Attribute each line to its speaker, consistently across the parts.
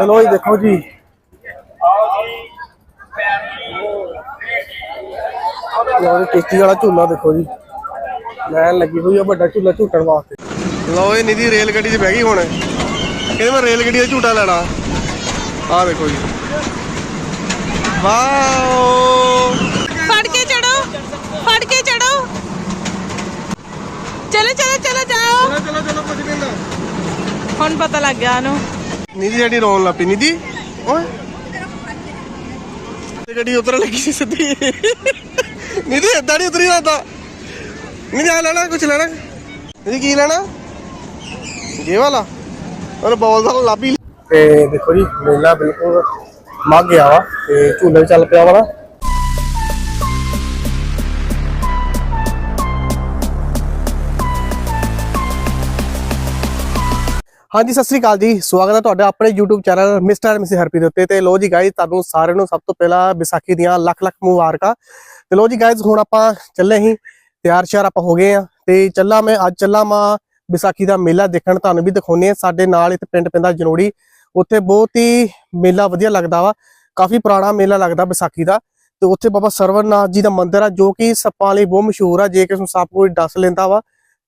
Speaker 1: ਚਲੋ ਜੀ ਦੇਖੋ ਜੀ। ਲਓ ਜੀ ਕਿਸ਼ਤੀ ਵਾਲਾ ਝੂਲਾ ਦੇਖੋ ਜੀ। ਲੈਣ ਲੱਗੀ ਹੋਈ ਆ ਵੱਡਾ ਝੂਲਾ ਝੂਟਣ ਵਾਸਤੇ। ਲਓ ਇਹ ਨਿਧੀ ਰੇਲ ਗੱਡੀ 'ਚ ਬਹਿ ਗਈ ਹੁਣ। ਕਹਿੰਦੇ ਮੈਂ ਰੇਲ ਗੱਡੀ ਦਾ ਝੂਟਾ ਲੈਣਾ। ਆਹ ਦੇਖੋ ਜੀ। ਵਾਓ।
Speaker 2: ਫੜ ਕੇ ਚੜੋ ਫੜ ਕੇ ਚੜੋ। ਚਲੋ ਚਲੋ ਚਲੋ ਜਾਓ।
Speaker 1: ਚਲੋ ਚਲੋ ਕੁਝ ਨਹੀਂ
Speaker 2: ਹੁਣ ਪਤਾ ਲੱਗ ਗਿਆ ਉਹਨੂੰ।
Speaker 1: ਨਿਧੀ ਜਿਹੜੀ ਰੋਣ ਲੱਪੀ ਨਿਧੀ ਓਏ ਤੇ ਗੱਡੀ ਉਤਰ ਲੱਗੀ ਸੀ ਸਿੱਧੀ ਨਿਧੀ ਏਦਾਂ ਨਹੀਂ ਉਤਰੀ ਜਾਂਦਾ ਨਿਧੀ ਆ ਲੈਣਾ ਕੁਝ ਲੈਣਾ ਨਿਧੀ ਕੀ ਲੈਣਾ ਇਹ ਵਾਲਾ ਉਹ ਬੋਲ ਦਾ ਲਾਬੀ ਤੇ ਦੇਖੋ ਜੀ ਮੇਲਾ ਬਿਲਕੁਲ ਮੱਗ ਗਿਆ ਵਾ ਤੇ ਝੂਲੇ ਚੱਲ ਪਿਆ ਵਾ ਹਾਂਜੀ, ਸਤਿ ਸ੍ਰੀ ਅਕਾਲ ਜੀ। ਸਵਾਗਤ ਹੈ ਤੁਹਾਡਾ ਆਪਣੇ YouTube channel Mister Miss Harpi ਦੇ ਉੱਤੇ। ਤੇ ਲੋ ਜੀ ਗਾਇਜ਼ ਤੁਹਾਨੂੰ ਸਾਰਿਆਂ ਨੂੰ ਸਭ ਤੋਂ ਪਹਿਲਾਂ ਵਿਸਾਖੀ ਦੀਆਂ ਲੱਖ ਲੱਖ ਮੁਬਾਰਕਾਂ। ਤੇ ਲੋ ਜੀ ਗਾਇਜ਼ ਹੁਣ ਆਪਾਂ ਚੱਲੇ ਹੀ। ਤਿਆਰ ਸ਼ਿਆਰ ਆਪਾਂ ਹੋ ਗਏ ਆ ਤੇ ਚੱਲਾ ਮੈਂ, ਅੱਜ ਚੱਲਾ ਮੈਂ ਵਿਸਾਖੀ ਦਾ ਮੇਲਾ ਦੇਖਣ। ਤੁਹਾਨੂੰ ਵੀ ਦਿਖਾਉਨੇ ਆ ਸਾਡੇ ਨਾਲ ਇੱਥੇ ਪਿੰਡ ਪੈਂਦਾ ਜਨੋੜੀ। ਉੱਥੇ ਬਹੁਤ ਹੀ ਮੇਲਾ ਵਧੀਆ ਲੱਗਦਾ ਵਾ। ਕਾਫੀ ਪੁਰਾਣਾ ਮੇਲਾ ਲੱਗਦਾ ਵਿਸਾਖੀ ਦਾ। ਤੇ ਉੱਥੇ ਬਾਬਾ ਸਰਵਰਨਾਥ ਜੀ ਦਾ ਮੰਦਿਰ ਆ, ਜੋ ਕਿ ਸੱਪਾਂ ਲਈ ਬਹੁਤ ਮਸ਼ਹੂਰ ਆ। ਜੇ ਕਿਸੇ ਨੂੰ ਸੱਪ ਕੋਈ ਡਸ ਲੈਂਦਾ ਵਾ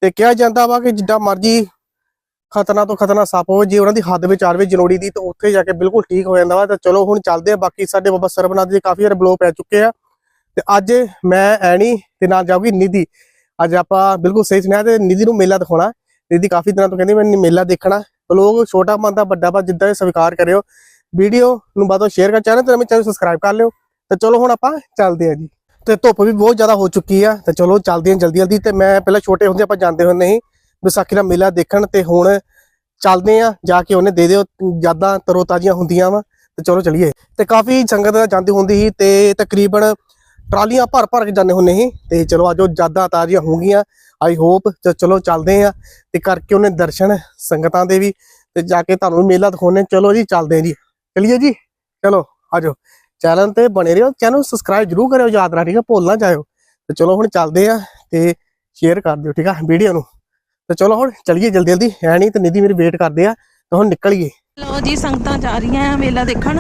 Speaker 1: ਤੇ ਕਿਹਾ ਜਾਂਦਾ ਵਾ ਕਿ ਜਿੱਦਾਂ ਮਰਜ਼ੀ ਖ਼ਤਰਨਾ ਤੋਂ ਖ਼ਤਰਨਾ ਸੱਪ ਹੋਵੇ, ਜੇ ਉਹਨਾਂ ਦੀ ਹੱਦ ਵਿੱਚ ਆਵੇ ਜਨੋੜੀ ਦੀ, ਤਾਂ ਉੱਥੇ ਜਾ ਕੇ ਬਿਲਕੁਲ ਠੀਕ ਹੋ ਜਾਂਦਾ ਵਾ। ਤਾਂ ਚਲੋ, ਹੁਣ ਚੱਲਦੇ ਆ। ਬਾਕੀ ਸਾਡੇ ਬਾਬਾ ਸਰਬਨਾਥ ਜੀ ਕਾਫੀ ਵਾਰ ਬਲੋ ਪੈ ਚੁੱਕੇ ਆ। ਤੇ ਅੱਜ ਮੈਂ, ਐਣੀ ਤੇ ਨਾਲ ਜਾਊਗੀ ਨਿਧੀ। ਅੱਜ ਆਪਾਂ ਬਿਲਕੁਲ ਸਹੀ ਸੁਣਿਆ ਤੇ ਨਿਧੀ ਨੂੰ ਮੇਲਾ ਦਿਖਾਉਣਾ। ਨਿਧੀ ਕਾਫੀ ਦਿਨਾਂ ਤੋਂ ਕਹਿੰਦੀ ਮੈਂ ਮੇਲਾ ਦੇਖਣਾ। ਲੋਕ ਛੋਟਾ ਮੰਦਾ ਵੱਡਾ ਬਾ ਜਿੱਦਾਂ ਇਹ ਸਵੀਕਾਰ ਕਰਿਓ। ਵੀਡੀਓ ਨੂੰ ਬਾਦੋਂ ਸ਼ੇਅਰ ਕਰ ਚੈਨਲ ਤੇ ਮੇਰੇ ਚੈਨਲ ਸਬਸਕ੍ਰਾਈਬ ਕਰ ਲਿਓ। ਤੇ ਚਲੋ, ਹੁਣ ਆਪਾਂ ਚੱਲਦੇ ਆ ਜੀ। ਤੇ ਧੁੱਪ ਵੀ ਬਹੁਤ ਜ਼ਿਆਦਾ ਹੋ ਚੁੱਕੀ ਆ। ਤੇ ਚਲੋ, ਚੱਲਦੇ ਆ ਜਲਦੀ ਜਲਦੀ ਤੇ ਮੈਂ ਪਹਿਲਾਂ ਛੋਟੇ ਹੁੰਦੇ ਆਪਾਂ ਜਾਂਦੇ ਹੁੰਦੇ ਸੀ। ਵਿਸਾਖੀ ਦਾ ਮੇਲਾ ਦੇਖਣ ਤੇ ਹੁਣ ਚੱਲਦੇ ਆ ਜਾ ਕੇ ਉਹਨੇ ਦੇ ਦਿਓ, ਯਾਦਾਂ ਤਰੋ ਤਾਜ਼ੀਆਂ ਹੁੰਦੀਆਂ ਵਾ, ਤੇ ਚਲੋ ਚਲੀਏ। ਤੇ ਕਾਫੀ ਸੰਗਤ ਜਾਂਦੀ ਹੁੰਦੀ ਸੀ, ਤੇ ਤਕਰੀਬਨ ਟਰਾਲੀਆਂ ਭਰ ਭਰ ਕੇ ਜਾਂਦੇ ਹੁੰਦੇ ਸੀ, ਤੇ ਚਲੋ ਅੱਜ ਉਹ ਯਾਦਾਂ ਤਾਜ਼ੀਆਂ ਹੋਣਗੀਆਂ ਆਈ ਹੋਪ ਚਲੋ ਚੱਲਦੇ ਆ ਤੇ ਕਰਕੇ ਉਹਨੇ ਦਰਸ਼ਨ ਸੰਗਤਾਂ ਦੇ ਵੀ, ਤੇ ਜਾ ਕੇ ਤੁਹਾਨੂੰ ਵੀ ਮੇਲਾ ਦਿਖਾਉਣੇ ਚਲੋ ਜੀ, ਚੱਲਦੇ ਆ ਜੀ। ਚਲਿਏ ਜੀ? ਚਲੋ ਆਜੋ ਚੈਨਲ ਤੇ ਬਣੇ ਰਹੋ, ਚੈਨਲ ਸਬਸਕ੍ਰਾਈਬ ਜਰੂਰ ਕਰਿਓ, ਯਾਦ ਰੱਖ ਠੀਕ ਆ ਭੁੱਲ ਨਾ ਜਾਇਓ। ਤੇ ਚਲੋ ਹੁਣ ਚੱਲਦੇ ਆ ਤੇ ਸ਼ੇਅਰ ਕਰ ਦਿਓ, ਠੀਕ ਆ ਵੀਡੀਓ ਨੂੰ। ਤੇ ਚਲੋ ਹੁਣ ਚਲੀਏ ਜਲਦੀ ਜਲਦੀ, ਹੈ ਨਹੀਂ ਤੇ ਨਿਧੀ ਮੇਰੀ ਵੇਟ ਕਰਦੇ ਆ, ਤਾਂ ਹੁਣ ਨਿਕਲੀਏ।
Speaker 2: ਲੋ ਜੀ, ਸੰਗਤਾਂ ਜਾ ਰਹੀਆਂ ਆ ਮੇਲਾ ਦੇਖਣ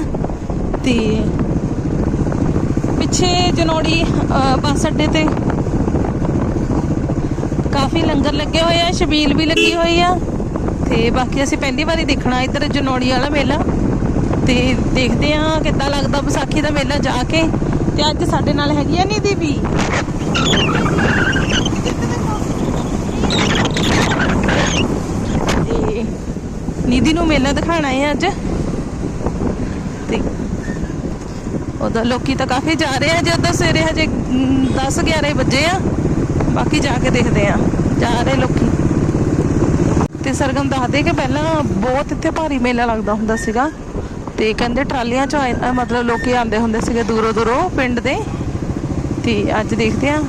Speaker 2: ਤੇ ਪਿੱਛੇ ਜਨੋੜੀ ਬੱਸ ਅੱਡੇ ਤੇ ਕਾਫੀ ਲੰਗਰ ਲੱਗੇ ਹੋਏ ਆ ਸ਼ਬੀਲ ਵੀ ਲੱਗੀ ਹੋਈ ਆ ਤੇ ਬਾਕੀ ਅਸੀਂ ਪਹਿਲੀ ਵਾਰੀ ਦੇਖਣਾ ਇੱਧਰ ਜਨੋੜੀ ਵਾਲਾ ਮੇਲਾ ਤੇ ਦੇਖਦੇ ਆ ਕਿੱਦਾਂ ਲੱਗਦਾ ਵਿਸਾਖੀ ਦਾ ਮੇਲਾ ਜਾ ਕੇ ਤੇ ਅੱਜ ਸਾਡੇ ਨਾਲ ਹੈਗੀ ਆ ਨਿਧੀ ਵੀ ਤੇ ਨਿਧੀ ਨੂੰ ਮੇਲਾ ਦਿਖਾਣਾ ਹੈ ਅੱਜ। ਤੇ ਉਹਦਾ ਲੋਕੀ ਤਾਂ ਕਾਫੀ ਜਾ ਰਹੇ ਆ ਜਦੋਂ ਸਵੇਰੇ ਹਜੇ 10 11 ਵਜੇ ਆ, ਬਾਕੀ ਜਾ ਕੇ ਦੇਖਦੇ ਆ, ਜਾ ਰਹੇ ਲੋਕੀ। ਤੇ ਸਰਗਮ ਦੱਸਦੇ ਕਿ ਪਹਿਲਾਂ ਬਹੁਤ ਇੱਥੇ ਭਾਰੀ ਮੇਲਾ ਲੱਗਦਾ ਹੁੰਦਾ ਸੀਗਾ, ਤੇ ਕਹਿੰਦੇ ਟਰਾਲੀਆਂ ਚ ਆਏ- ਮਤਲਬ ਲੋਕੀ ਆਉਂਦੇ ਹੁੰਦੇ ਸੀਗੇ ਦੂਰੋਂ ਦੂਰੋਂ ਪਿੰਡ ਦੇ। ਤੇ ਅੱਜ ਦੇਖਦੇ ਆ,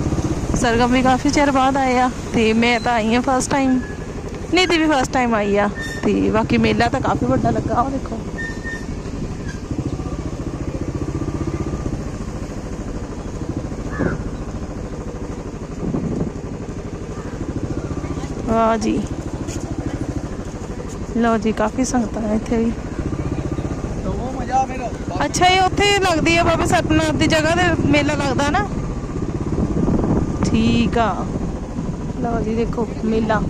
Speaker 2: ਸਰਗਮ ਵੀ ਕਾਫੀ ਚਿਰ ਬਾਅਦ ਆਏ ਆ, ਤੇ ਮੈਂ ਤਾਂ ਆਈ ਹਾਂ ਫਸਟ ਟਾਈਮ ਨੀਤੀ ਵੀ ਫਸਟ ਟਾਈਮ ਆਈ ਆ ਤੇ ਬਾਕੀ ਮੇਲਾ ਤਾਂ ਕਾਫੀ ਵੱਡਾ ਲੱਗਾ ਉਹ ਦੇਖੋ। ਵਾਹ ਜੀ। ਲਓ ਜੀ, ਕਾਫੀ ਸੰਗਤਾਂ ਹੈ ਇੱਥੇ ਵੀ। ਅੱਛਾ, ਇਹ ਉੱਥੇ ਲੱਗਦੀ ਹੈ ਬਾਬਾ ਸਤਨਾਥ ਦੀ ਜਗ੍ਹਾ ਤੇ ਮੇਲਾ ਲੱਗਦਾ ਨਾ? ਠੀਕ ਆ। ਲਓ ਜੀ, ਦੇਖੋ, ਮੇਲਾ।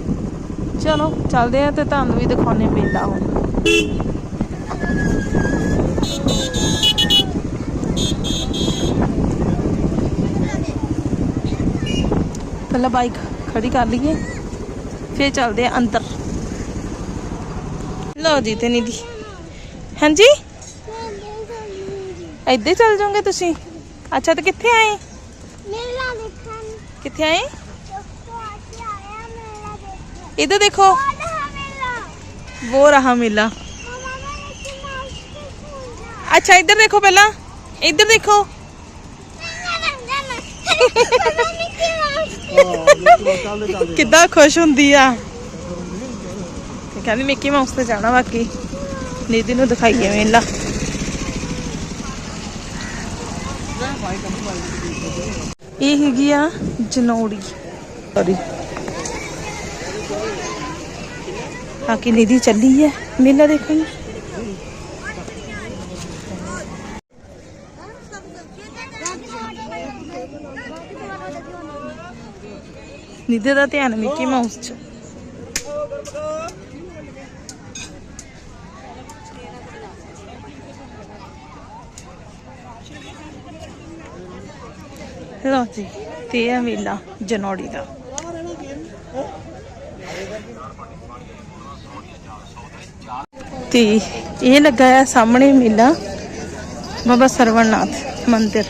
Speaker 2: ਚਲੋ ਚੱਲਦੇ ਆ ਤੇ ਤੁਹਾਨੂੰ ਵੀ ਦਿਖਾਉਣੇ ਮੇਲਾ ਹੁਣ ਪਹਿਲਾਂ ਬਾਈਕ ਖੜੀ ਕਰ ਲਈਏ ਫਿਰ ਚੱਲਦੇ ਆ ਅੰਦਰ ਲਓ ਜੀ ਤੇ ਨਿਧੀ ਹਾਂਜੀ ਇੱਧੇ ਹੀ ਚੱਲ ਜਾਓਗੇ ਤੁਸੀਂ ਅੱਛਾ ਤੇ ਕਿੱਥੇ ਆਏ
Speaker 3: ਮੇਲਾ ਦੇਖਣ
Speaker 2: ਕਿੱਥੇ ਆਏ
Speaker 3: ਚੁੱਪ ਆ ਆਇਆ ਮੇਲਾ ਦੇਖਣ
Speaker 2: ਇੱਧਰ ਦੇਖੋ
Speaker 3: ਆਹ ਮੇਲਾ
Speaker 2: वो रहा मेला
Speaker 3: ਮਮਾ ਮੈਂ ਮਿੱਕੀ ਮਾਊਸ ਦੀ ਫੂਲ
Speaker 2: अच्छा इधर देखो पहला इधर देखो
Speaker 3: ਮਿੱਕੀ ਮਾਊਸ
Speaker 2: ਕਿੱਦਾਂ ਖੁਸ਼ ਹੁੰਦੀ ਆ ਤੇ ਕਹਿੰਦੀ ਮਿੱਕੀ ਮਾਊਸ ਤੇ ਜਾਣਾ ਬਾਕੀ ਨੀਦੀ ਨੂੰ ਦਿਖਾਈਏ ਮੇਲਾ ਇਹ ਹੈਗੀ ਆ ਜਨੌੜੀ ਸੌਰੀ ਬਾਕੀ ਨਿਧੀ ਚੱਲੀ ਹੈ, ਮੇਲਾ ਦੇਖਣ। ਨਿਧੀ ਦਾ ਧਿਆਨ ਮਿੱਕੀ ਮਾਊਸ 'ਚ। ਲੋ ਜੀ, ਤੇ ਇਹ ਮੇਲਾ ਜਨੌੜੀ ਦਾ। ਤੇ ਇਹ ਲੱਗਾ ਆ ਸਾਹਮਣੇ ਮੇਲਾ ਬਾਬਾ ਸਰਵਣਨਾਥ ਮੰਦਿਰ,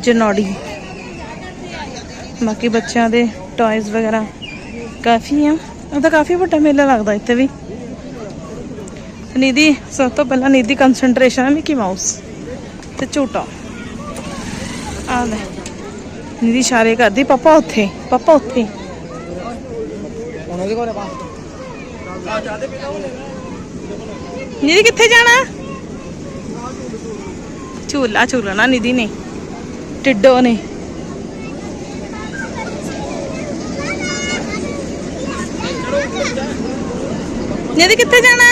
Speaker 2: ਜਨੌੜੀ। ਬਾਕੀ ਬੱਚਿਆਂ ਦੇ ਟੌਇਜ਼ ਵਗੈਰਾ ਕਾਫੀ ਆ। ਉਹ ਤਾਂ ਕਾਫੀ ਵੱਡਾ ਮੇਲਾ ਲੱਗਦਾ ਇੱਥੇ ਵੀ। ਨਿਧੀ, ਸਭ ਤੋਂ ਪਹਿਲਾਂ ਨਿਧੀ ਕਨਸੈਂਟਰੇਸ਼ਨ ਹੈ ਮਿਕੀ ਮਾਊਸ ਤੇ ਝੂਟਾ। ਆ ਲੈ। ਨਿਧੀ ਇਸ਼ਾਰੇ ਕਰਦੀ, ਪਾਪਾ ਉੱਥੇ ਪਾਪਾ ਉੱਥੇ। ਨਿਧੀ ਕਿੱਥੇ ਜਾਣਾ? ਝੂਲਾ ਝੂਲਣਾ ਨਿਧੀ ਨੇ। ਟਿੱਡੋ ਨੇ। ਨਿਧੀ ਕਿੱਥੇ ਜਾਣਾ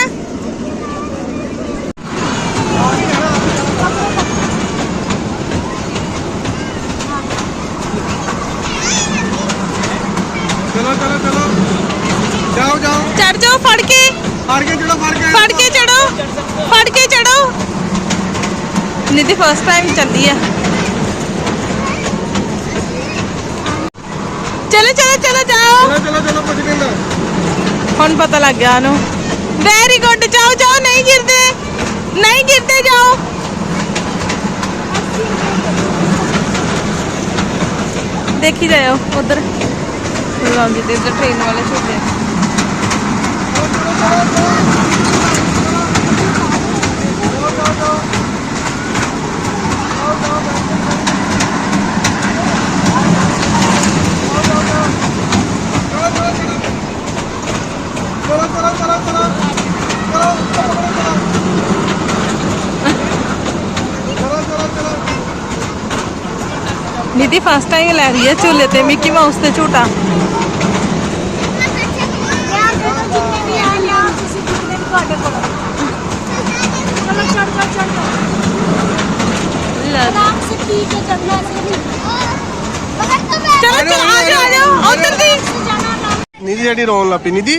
Speaker 1: ਚਲੋ ਚਲੋ ਚਲੋ ਜਾਓ ਜਾਓ
Speaker 2: ਚੜ ਫੜ ਕੇ।
Speaker 1: ਫੜ ਕੇ ਚਲੋ ਫੜ ਕੇ।
Speaker 2: ਫੜ ਕੇ ਚੜੋ ਫੜ ਕੇ ਚੜੋ। ਨਿਧੀ ਫਸਟ ਟਾਈਮ ਚੱਲੀ ਆ। ਚਲੋ ਚਲੋ ਚਲੋ ਜਾਓ।
Speaker 1: ਚਲੋ ਚਲੋ ਚਲੋ ਕੁਝ ਨਹੀਂ
Speaker 2: ਹੁਣ ਪਤਾ ਲੱਗ ਗਿਆ ਉਹਨੂੰ। ਵੈਰੀ ਗੁੱਡ ਜਾਓ ਜਾਓ ਨਹੀਂ ਗਿਰਦੇ। ਨਹੀਂ ਗਿਰਦੇ ਜਾਓ। ਦੇਖੀ ਜਾਓ ਉਧਰ। ਲੰਗੀ ਤੇ ਟ੍ਰੇਨ ਵਾਲੇ ਛੋਟੇ।
Speaker 3: निधि फ़र्स्ट टाइम लै रही है
Speaker 2: झूले ते मिकी माउस
Speaker 3: से झूठा।
Speaker 1: ਨਿਧੀ ਜਿਹੜੀ ਰੋਣ ਲੱਪੀ ਨਿਧੀ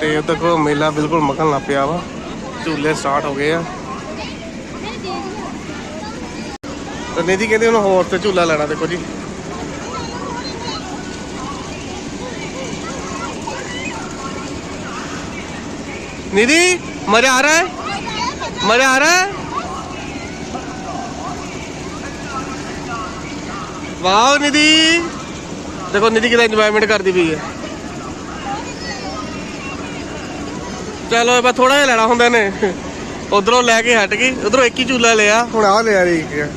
Speaker 1: ਤੇ ਉਧਰ ਕੋ ਮੇਲਾ ਬਿਲਕੁਲ ਮਕਨ ਲੱਗ ਪਿਆ ਵਾ। ਝੂਲੇ ਸਟਾਰਟ ਹੋ ਗਏ ਆ। ਤੇ ਨਿਧੀ ਕਹਿੰਦੇ ਉਹਨੂੰ ਹੋਰ ਤੇ ਝੂਲਾ ਲੈਣਾ ਦੇਖੋ ਜੀ। निधि मजा आ रहा है मजा आ रहा है वाह निधि देखो निधि कितना एंजॉयमेंट करती पई है ਚਲੋ ਇਹ ਬਸ ਥੋੜਾ ਜਿਹਾ ਲੈਣਾ ਹੁੰਦਾ ਨੇ ਉਧਰੋਂ ਲੈ ਕੇ ਹਟ ਗਈ ਉਧਰੋਂ ਇੱਕ ਹੀ ਝੂਲਾ ਲਿਆ ਹੁਣ ਆਹ ਲਿਆ ਰਹੀ ਇੱਕ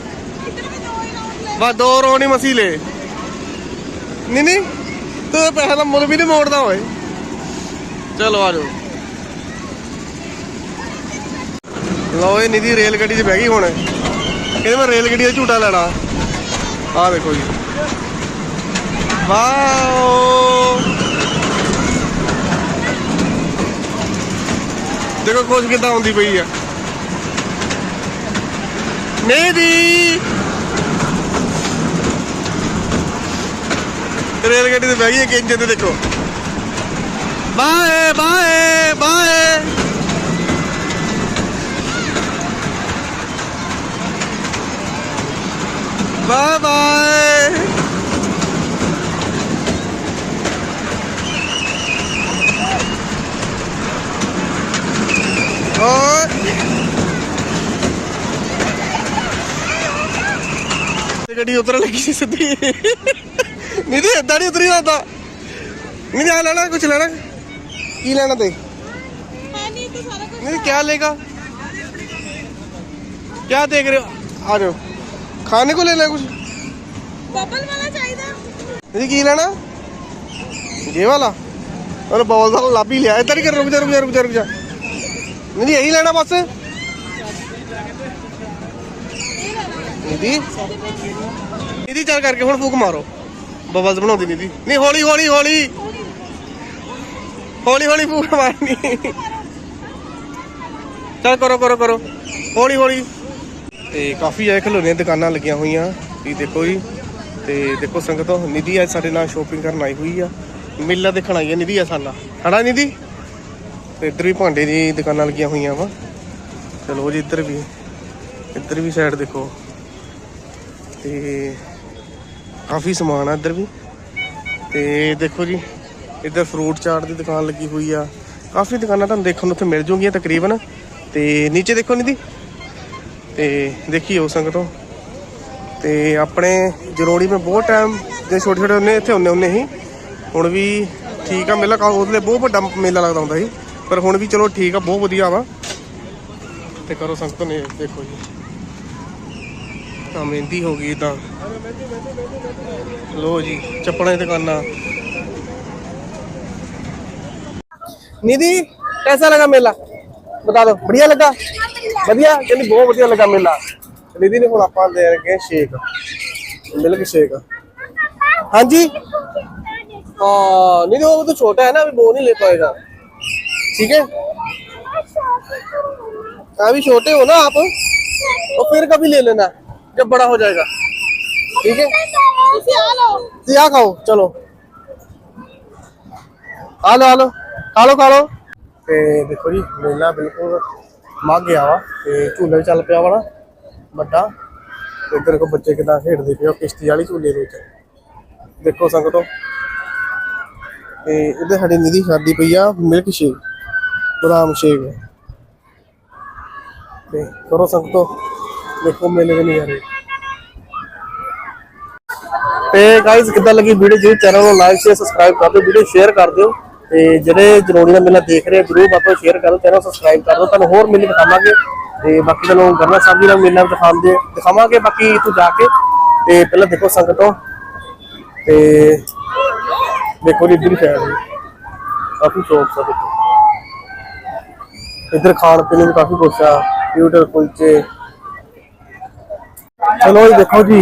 Speaker 1: ਬਸ ਦੋ ਰੋਣੀ ਮਸੀ ਲੈ ਨਹੀਂ ਨਹੀਂ ਤੂੰ ਤਾਂ ਪੈਸਾ ਦਾ ਮੁੱਲ ਵੀ ਨਹੀਂ ਮੋੜਦਾ ਓਏ ਚਲੋ ਆ ਜਾਓ ਲਓ ਇਹ ਨਿਧੀ ਰੇਲ ਗੱਡੀ 'ਚ ਬਹਿ ਗਈ ਹੁਣ। ਕਹਿੰਦੇ ਮੈਂ ਰੇਲ ਗੱਡੀ ਦਾ ਝੂਟਾ ਲੈਣਾ। ਆਹ ਦੇਖੋ ਜੀ। ਵਾਓ। ਦੇਖੋ ਖੁਸ਼ ਕਿੱਦਾਂ ਹੁੰਦੀ ਪਈ ਆ। ਨਿਧੀ। ਰੇਲ ਗੱਡੀ ਤੇ ਬਹਿ ਗਈ ਹੈ ਕਿ ਤੇ ਦੇਖੋ। Bye bye bye. Bye bye ਓਏ ਤੇ ਗੱਡੀ ਉਤਰ ਲੱਗੀ ਸੀ ਸਿੱਧੀ ਨਹੀਂ ਤੇ ਏਦਾਂ ਨਹੀਂ ਉਤਰੀ ਜਾਂਦਾ ਨਹੀਂ ਆ ਲੈਣਾ ਕੁਝ ਲੈਣਾ ਕੀ ਲੈਣਾ ਤੇ
Speaker 2: ਨਹੀਂ ਤਾਂ ਸਾਰਾ ਕੁਝ
Speaker 1: नहीं क्या लेगा क्या देख रहे हो आ जाओ ਖਾਣੇ ਕੋ ਲੈਣਾ ਕੁਝ
Speaker 2: ਬਬਲ ਵਾਲਾ ਚਾਹੀਦਾ।
Speaker 1: ਜੀ ਕੀ ਲੈਣਾ? ਜੇ ਵਾਲਾ। ਉਹਨੇ ਬੋਲ ਦਾ ਲਾਭੀ ਲਿਆ। ਇਧਰ ਹੀ ਰੁਕ ਜਾ ਰੁਕ ਜਾ ਰੁਕ ਜਾ ਰੁਕ ਜਾ। ਨਹੀਂ ਜੀ ਇਹੀ ਲੈਣਾ ਬਸ। ਨਿਧੀ ਨਿਧੀ ਚੱਲ ਕਰਕੇ ਹੁਣ ਫੂਕ ਮਾਰੋ। ਬਬਲਸ ਬਣਾਉਂਦੀ ਨਿਧੀ ਨਹੀਂ ਹੌਲੀ ਹੌਲੀ ਹੌਲੀ। ਹੌਲੀ ਹੌਲੀ ਫੂਕ ਮਾਰਨੀ। ਚੱਲ ਕਰੋ ਕਰੋ ਕਰੋ। ਹੌਲੀ ਹੌਲੀ। ਤੇ ਕਾਫੀ ਜ਼ਿਆਦਾ ਖਿਡੌਣੇ ਦੁਕਾਨਾਂ ਲੱਗੀਆਂ ਹੋਈਆਂ। ਤੁਸੀਂ ਦੇਖੋ ਜੀ, ਤੇ ਦੇਖੋ ਸੰਗਤੋ, ਨਿਧੀ ਅੱਜ ਸਾਡੇ ਨਾਲ ਸ਼ੋਪਿੰਗ ਕਰਨ ਆਈ ਹੋਈ ਆ। ਮੇਲਾ ਦੇਖਣ ਆਈ ਆ ਨਿਧੀ ਆ ਸਾਡਾ ਹਨਾ ਨਿਧੀ? ਤੇ ਇੱਧਰ ਵੀ ਭਾਂਡੇ ਦੀ ਦੁਕਾਨਾਂ ਲੱਗੀਆਂ ਹੋਈਆਂ ਵਾ। ਚਲੋ ਜੀ, ਇੱਧਰ ਵੀ ਇੱਧਰ ਵੀ ਸਾਈਡ ਦੇਖੋ। ਤੇ ਕਾਫੀ ਸਮਾਨ ਆ ਇੱਧਰ ਵੀ। ਤੇ ਦੇਖੋ ਜੀ, ਇੱਧਰ ਫਰੂਟ ਚਾਟ ਦੀ ਦੁਕਾਨ ਲੱਗੀ ਹੋਈ ਆ। ਕਾਫੀ ਦੁਕਾਨਾਂ ਤੁਹਾਨੂੰ ਦੇਖਣ ਨੂੰ ਉੱਥੇ ਮਿਲ ਜੂਗੀਆਂ ਤਕਰੀਬਨ। ਤੇ ਨੀਚੇ ਦੇਖੋ ਨਿਧੀ। ਤੇ ਦੇਖੀਓ ਸੰਗਤੋਂ ਤੇ ਆਪਣੇ ਜਰੋੜੀ में ਬਹੁਤ ਟਾਈਮ ਦੇ ਛੋਟੇ ਛੋਟੇ ਹੁੰਨੇ ਇੱਥੇ ਹੁੰਨੇ ਹੁੰਨੇ ਹੀ ਹੁਣ ਵੀ ਠੀਕ ਆ ਮੇਲਾ ਕਾ ਉਹਦੇ ਲਈ ਬਹੁਤ ਵੱਡਾ ਮੇਲਾ ਲੱਗਦਾ ਹੁੰਦਾ ਸੀ ਪਰ ਹੁਣ ਵੀ ਚਲੋ ਠੀਕ ਆ ਬਹੁਤ ਵਧੀਆ ਵਾ ਤੇ ਕਰੋ ਸੰਗਤੋਂ ਨੇ ਦੇਖੋ ਜੀ ਤਾਂ ਮਹਿੰਦੀ ਹੋ ਗਈ ਤਾਂ ਲੋ ਜੀ ਚੱਪਲਾਂ ਦੀ ਦੁਕਾਨਾਂ निधि कैसा लगा मेला बता दो बढ़िया लगा बढ़िया ਕਹਿੰਦੀ ਬਹੁਤ ਵਧੀਆ ਲੱਗਾ ਮੇਲਾ ਨਿਧੀ ਨੇ ਹੁਣ ਆਪਾਂ ਦੇ ਰਹੇ ਸ਼ੇਕ ਮਿਲਕ ਸ਼ੇਕ ਹਾਂਜੀ हाँ नहीं वो तो छोटा है ना अभी वो नहीं ले पाएगा ठीक है अभी छोटे हो ना आप तो फिर कभी ले लेना जब बड़ा हो जाएगा ठीक है तो यहाँ खाओ चलो ਆ ਲੋ ਆ ਲੋ ਖਾ ਲੋ ਖਾ ਲੋ ਤੇ ਦੇਖੋ ਜੀ ਮੇਲਾ ਬਿਲਕੁਲ ਮੱਗ ਗਿਆ ਵਾ ਤੇ ਝੂਲੇ ਚੱਲ ਪਿਆ ਵਾ ਵੱਡਾ। ਇੱਧਰ ਕੋ ਬੱਚੇ ਕਿਦਾਂ ਖੇਡਦੇ ਪਏ ਕਿਸ਼ਤੀ ਵਾਲੀ ਝੂਲੇ ਦੇ ਵਿੱਚ। ਦੇਖੋ ਸੰਗਤੋ। ਤੇ ਇਹਦੇ ਸਾਡੀ ਨਿਧੀ ਖਾਦੀ ਪਈ ਆ, ਮਿਲਕ ਸ਼ੇਕ, ਬਦਾਮ ਸ਼ੇਕ। ਤੇ ਕਰੋ ਸੰਗਤੋ, ਦੇਖੋ ਮੇਲੇ ਦੇ ਨਜ਼ਾਰੇ। ਤੇ ਗਾਇਸ ਕਿੱਦਾਂ ਲੱਗੀ ਵੀਡੀਓ ਜੀ ਚੈਨਲ ਨੂੰ ਲਾਈਕ ਸ਼ੇਅਰ ਸਬਸਕ੍ਰਾਈਬ ਕਰ ਦਿਓ ਵੀਡੀਓ ਸ਼ੇਅਰ ਕਰ ਦਿਓ। ਤੇ ਜਿਹੜੇ ਜਰੂਰੀ ਦਾ ਮੇਲਾ ਦੇਖ ਰਹੇ ਜਰੂਰ ਬਾਤੋਂ ਸ਼ੇਅਰ ਕਰੋ, ਚੈਨਲ ਸਬਸਕ੍ਰਾਈਬ ਕਰ ਦਿਓ। ਤੁਹਾਨੂੰ ਹੋਰ ਮੇਲੇ ਦਿਖਾਵਾਂਗੇ ਤੇ ਬਾਕੀ ਤੁਹਾਨੂੰ ਗਰਨਾ ਸਾਹਿਬ ਜੀ ਦਾ ਮੇਲਾ ਦਿਖਾਉਂਦੇ ਦਿਖਾਵਾਂਗੇ ਬਾਕੀ ਇੱਥੋਂ ਜਾ ਕੇ। ਤੇ ਪਹਿਲਾਂ ਦੇਖੋ ਸੰਗਤੋਂ। ਤੇ ਦੇਖੋ ਜੀ, ਇੱਧਰ ਸ਼ਹਿਰ ਕਾਫੀ ਸ਼ੌਕ ਆ ਦੇਖੋ। ਇੱਧਰ ਖਾਣ ਪੀਣ ਨੂੰ ਵੀ ਕਾਫੀ ਕੁਛ ਆ ਫਿਊਟਰ ਕੁਲਚੇ। ਚਲੋ ਜੀ, ਦੇਖੋ ਜੀ।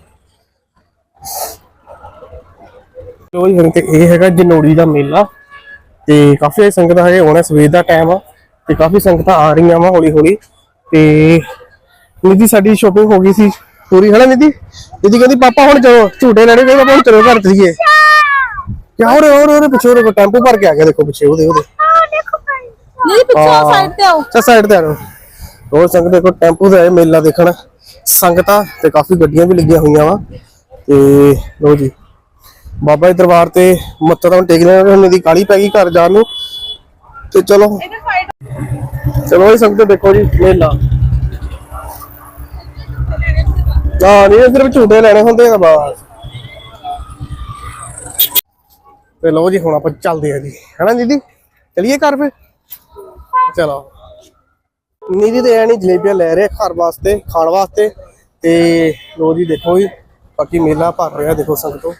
Speaker 1: ਲੋ ਜੀ ਤੇ ਇਹ ਹੈਗਾ ਜਨੋੜੀ ਦਾ ਮੇਲਾ ਤੇ ਕਾਫੀ ਸੰਗਤਾਂ ਹਜੇ ਹੋਣਾ ਸਵੇਰ ਦਾ ਟਾਈਮ ਆ ਤੇ ਕਾਫੀ ਸੰਗਤਾਂ ਆ ਰਹੀਆਂ ਵਾ ਹੌਲੀ ਹੌਲੀ ਤੇ ਨਿਧੀ ਸਾਡੀ ਸ਼ੋਪਿੰਗ ਹੋ ਗਈ ਸੀ ਪੂਰੀ ਹਨਾ ਨਿਧੀ? ਨਿਧੀ ਕਹਿੰਦੀ ਪਾਪਾ ਹੁਣ ਚਲੋ ਝੂਟੇ ਲੈਣੇ ਕਹਿੰਦੇ ਪਾਪਾ ਹੁਣ ਚਲੋ ਘਰ ਚਲੀਏ। ਕਿਆ ਹੋ ਰਿਹਾ ਹੋ ਰਿਹਾ ਪਿੱਛੇ ਉਹਦੇ ਟੈਂਪੂ ਭਰ ਕੇ ਆ ਗਿਆ ਦੇਖੋ ਪਿੱਛੇ ਉਹਦੇ ਉਹਦੇ।
Speaker 3: ਨਹੀਂ ਪਿੱਛੇ। ਸਾਈਡ ਤੇ ਆਓ।
Speaker 1: ਅੱਛਾ ਸਾਈਡ ਤੇ ਆ ਜਾਓ। ਹੋਰ ਸੰਗਤ ਦੇਖੋ ਟੈਂਪੂ ਤੇ ਆਏ ਮੇਲਾ ਦੇਖਣ। ਸੰਗਤਾਂ ਤੇ ਕਾਫੀ ਗੱਡੀਆਂ ਵੀ ਲੱਗੀਆਂ ਹੋਈਆਂ ਵਾ। ਤੇ ਲੋ ਜੀ। ਬਾਬਾ ਦੇ ਦਰਬਾਰ ਤੇ ਮੱਥਾ ਤਾਂ ਟੇਕ ਲੈਣਾ ਉਹਨਾਂ ਦੀ ਕਾਲੀ ਪੈ ਗਈ ਘਰ ਜਾਣ ਨੂੰ। ਤੇ ਚਲੋ। ਚਲੋ ਇਹ ਸੰਗਤ ਦੇਖੋ ਜੀ, ਮੇਲਾ। ਹਾਂ ਨਹੀਂ ਸਿਰਫ ਝੂਟੇ ਲੈਣੇ ਹੁੰਦੇ ਆ ਬਸ। ਤੇ ਲੋ ਜੀ, ਹੁਣ ਆਪਾਂ ਚੱਲਦੇ ਆ ਜੀ। ਹੈਨਾ ਦੀਦੀ? ਚਲਿਏ ਘਰ ਫੇ ਚਲੋ। ਨੀਦੀ ਤੇ ਐਣੀ ਜਲੇਬੀਆਂ ਲੈ ਰਹੇ ਘਰ ਵਾਸਤੇ, ਖਾਣ ਵਾਸਤੇ। ਤੇ ਲੋ ਜੀ, ਦੇਖੋ ਜੀ, ਬਾਕੀ ਮੇਲਾ ਭਰ ਰਿਹਾ ਦੇਖੋ ਸੰਗਤੋ।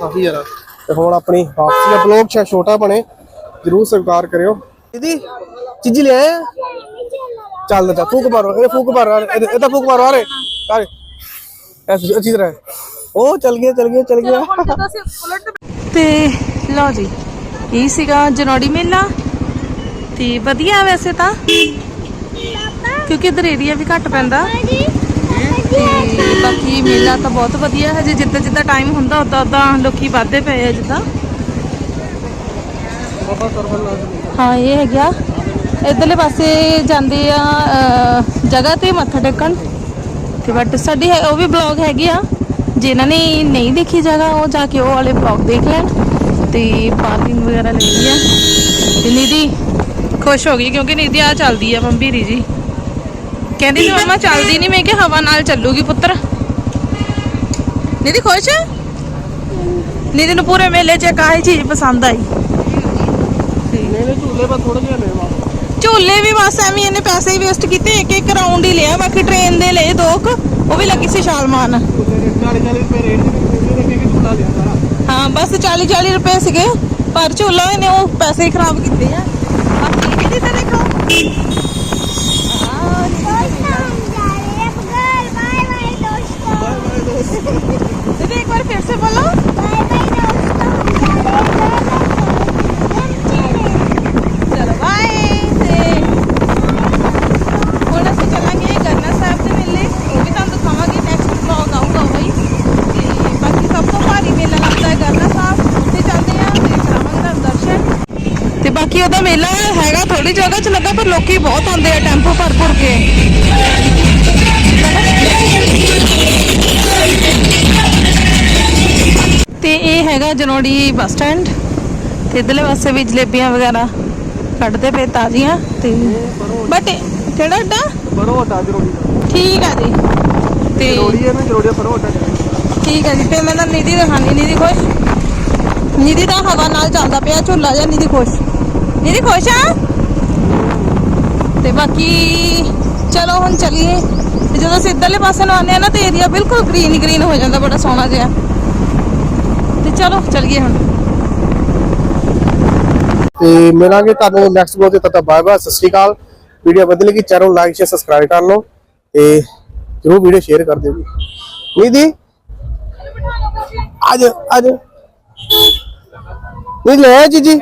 Speaker 1: ਕਾਫੀ ਜ਼ਿਆਦਾ। ਤੇ ਹੁਣ ਆਪਣੀ ਵਾਪਸੀ ਦਾ ਬਲੌਗ ਛਾ ਛੋਟਾ ਬਣੇ ਜਰੂਰ ਸਵੀਕਾਰ ਕਰਿਓ। ਦੀਦੀ ਚੀਜ਼ੀ ਲੈ ਆਏ ਆ? ਚੱਲ ਜਾ ਫੂਕ ਮਾਰੋ ਇਹ ਫੂਕ ਮਾਰੋ ਇਹ- ਇਹਦਾ ਫੂਕ ਮਾਰੋ ਅਰੇ ਅਰੇ ਐਸੀ ਅੱਛੀ ਤਰ੍ਹਾਂ ਉਹ ਚੱਲ ਗਿਆ ਚੱਲ ਗਿਆ ਚੱਲ ਗਿਆ।
Speaker 2: ਤੇ ਲਓ ਜੀ ਇਹ ਸੀਗਾ ਜਨੌੜੀ ਮੇਲਾ। ਤੇ ਵਧੀਆ ਵੈਸੇ ਤਾਂ ਕਿਉਂਕਿ ਇਧਰ ਏਰੀਆ ਵੀ ਘੱਟ ਪੈਂਦਾ। ਤੇ ਬਾਕੀ ਮੇਲਾ ਤਾਂ ਬਹੁਤ ਵਧੀਆ ਹੈ, ਜੇ ਜਿੱਦਾਂ ਜਿੱਦਾਂ ਟਾਈਮ ਹੁੰਦਾ, ਉਦਾਂ ਉਦਾਂ ਲੋਕੀ ਵੱਧਦੇ ਪਏ ਆ ਜਿੱਦਾਂ। ਹਾਂ, ਇਹ ਹੈਗਾ। ਇਧਰਲੇ ਪਾਸੇ ਜਾਂਦੇ ਆ ਜਗ੍ਹਾ ਤੇ ਮੱਥਾ ਟੇਕਣ। ਤੇ ਬਟ ਸਾਡੀ ਉਹ ਵੀ ਬਲੌਗ ਹੈਗੇ ਆ। ਜਿਨ੍ਹਾਂ ਨੇ ਨਹੀਂ ਦੇਖੀ ਜਗ੍ਹਾ, ਉਹ ਜਾ ਕੇ ਉਹ ਵਾਲੇ ਬਲੌਗ ਦੇਖ ਲੈਣ। ਤੇ ਪਾਰਕਿੰਗ ਵਗੈਰਾ ਲੱਗੀ ਆ ਤੇ ਨਿਧੀ, ਖੁਸ਼ ਹੋ ਗਈ ਕਿਉਂਕਿ ਨਿਧੀ ਆ ਚੱਲਦੀ ਆ ਬੰਬੀਰੀ ਜੀ। ਕਹਿੰਦੀ ਸੀ, ਮੰਮਾ, ਚੱਲਦੀ ਨਹੀਂ ਮੈਂ ਕਿ ਹਵਾ ਨਾਲ ਚੱਲੂਗੀ ਪੁੱਤਰ। ਨਿਧੀ ਖੁਸ਼? ਨਿਧੀ ਨੂੰ ਪੂਰੇ ਮੇਲੇ 'ਚ ਕਾਹੀ ਚੀਜ਼ ਪਸੰਦ ਆਈ।
Speaker 1: ਝੂਲੇ ਪਰ ਥੋੜੇ ਜਿਹਾ ਲੈ ਵਾ
Speaker 2: ਝੂਲੇ ਵੀ ਬਸ ਐਵੇਂ ਇਹਨੇ ਪੈਸੇ ਹੀ ਵੇਸਟ ਕੀਤੇ ਇੱਕ ਇੱਕ ਰਾਉਂਡ ਹੀ ਲਿਆ ਬਾਕੀ ਟ੍ਰੇਨ ਦੇ ਲਏ ਦੋ ਕੁ ਉਹ ਵੀ ਲੱਗੀ ਸੀ ਛਾਲ ਮਾਰਨ
Speaker 1: 40 40 ਰੁਪਏ ਰੇਟ ਦੇ ਕੇ ਕਿ ਝੂਲਾ ਲਿਆ ਸਾਰਾ।
Speaker 2: ਹਾਂ ਬਸ 40 40 ਰੁਪਏ ਸੀਗੇ ਪਰ ਝੂਲਾ ਇਹਨੇ ਉਹ ਪੈਸੇ ਹੀ ਖਰਾਬ ਕੀਤੇ ਆ। ਬਾਕੀ ਕਿਹਦੀ दीदी एक बार फिर से बोलो चलो बाय ਤੇ ਹੁਣ ਅਸੀਂ ਚੱਲਾਂਗੇ ਗਰਨਾ ਸਾਹਿਬ ਦੇ ਮੇਲੇ ਉਹ ਵੀ ਤੁਹਾਨੂੰ ਦਿਖਾਵਾਂਗੇ ਨੈਕਸਟ ਵਲੌਗ ਆਊਗਾ ਬਈ ਤੇ ਬਾਕੀ ਸਭ ਤੋਂ ਭਾਰੀ ਮੇਲਾ ਲੱਗਦਾ ਹੈ ਗਰਨਾ ਸਾਹਿਬ ਉੱਥੇ ਜਾਂਦੇ ਆ ਤੇ ਕਰਾਵਾਂਗੇ ਤੁਹਾਨੂੰ ਦਰਸ਼ਨ ਤੇ ਬਾਕੀ ਉਹਦਾ ਮੇਲਾ ਹੈਗਾ ਥੋੜੀ ਜਗ੍ਹਾ 'ਚ ਲੱਗਾ ਪਰ ਲੋਕੀ ਬਹੁਤ ਆਉਂਦੇ ਆ ਟੈਂਪੋ ਭਰ ਭਰ ਕੇ ਤੇ ਇਹ ਹੈਗਾ ਜਨੋੜੀ ਬੱਸ ਸਟੈਂਡ ਤੇ ਇਧਰਲੇ ਪਾਸੇ ਵੀ ਜਲੇਬੀਆਂ ਵਗੈਰਾ ਕੱਢਦੇ ਪਏ ਤਾਜ਼ੀਆਂ ਤੇ ਬਟ ਕਿਹੜਾ ਅੱਡਾ?
Speaker 1: ਬਰੋ ਹਟਾ ਜਰੋੜੀ
Speaker 2: ਠੀਕ ਆ ਜੀ। ਤੇ
Speaker 1: ਜਰੋੜੀ ਹੈ ਨਾ ਜਰੋੜੀ ਬਰੋ ਹਟਾ
Speaker 2: ਠੀਕ ਆ ਜੀ ਤੇ ਮੈਂ ਤਾਂ ਨਿਧੀ ਦਿਖਾਣੀ ਨਿਧੀ ਖੁਸ਼। ਨਿਧੀ ਦਾ ਹਵਾ ਨਾਲ ਚੱਲਦਾ ਪਿਆ ਝੂਲਾ ਜਾਂ ਨਿਧੀ ਖੁਸ਼। ਨਿਧੀ ਖੁਸ਼ ਆ? ਤੇ ਬਾਕੀ ਚਲੋ ਹੁਣ ਚੱਲੀਏ। ਜਦੋਂ ਅਸੀਂ ਇੱਧਰਲੇ ਪਾਸੇ ਨੂੰ ਆਉਂਦੇ ਆ ਨਾ ਤੇ ਏਰੀਆ ਬਿਲਕੁਲ ਗ੍ਰੀਨ ਗ੍ਰੀਨ ਹੋ ਜਾਂਦਾ ਬੜਾ ਸੋਹਣਾ ਜਿਹਾ। ਚਲੋ ਚੱਲੀਏ ਹੁਣ
Speaker 1: ਤੇ ਮਿਲਾਂਗੇ ਤੁਹਾਨੂੰ ਨੈਕਸਟ ਵੀਡੀਓ ਤੇ, ਤਦ ਤੱਕ ਬਾਏ ਬਾਏ ਸਤਿ ਸ਼੍ਰੀ ਅਕਾਲ। ਵੀਡੀਓ ਵਧੀਆ ਲੱਗੀ, ਚੈਨਲ ਨੂੰ ਲਾਈਕ ਸ਼ੇਅਰ ਸਬਸਕ੍ਰਾਈਬ ਕਰ ਲਓ ਤੇ ਜਰੂਰ ਵੀਡੀਓ ਸ਼ੇਅਰ ਕਰ ਦਿਓ ਜੀ। ਨੀਦੀ ਅੱਜ ਅੱਜ ਨਹੀਂ ਲੈ ਜੀ ਜੀ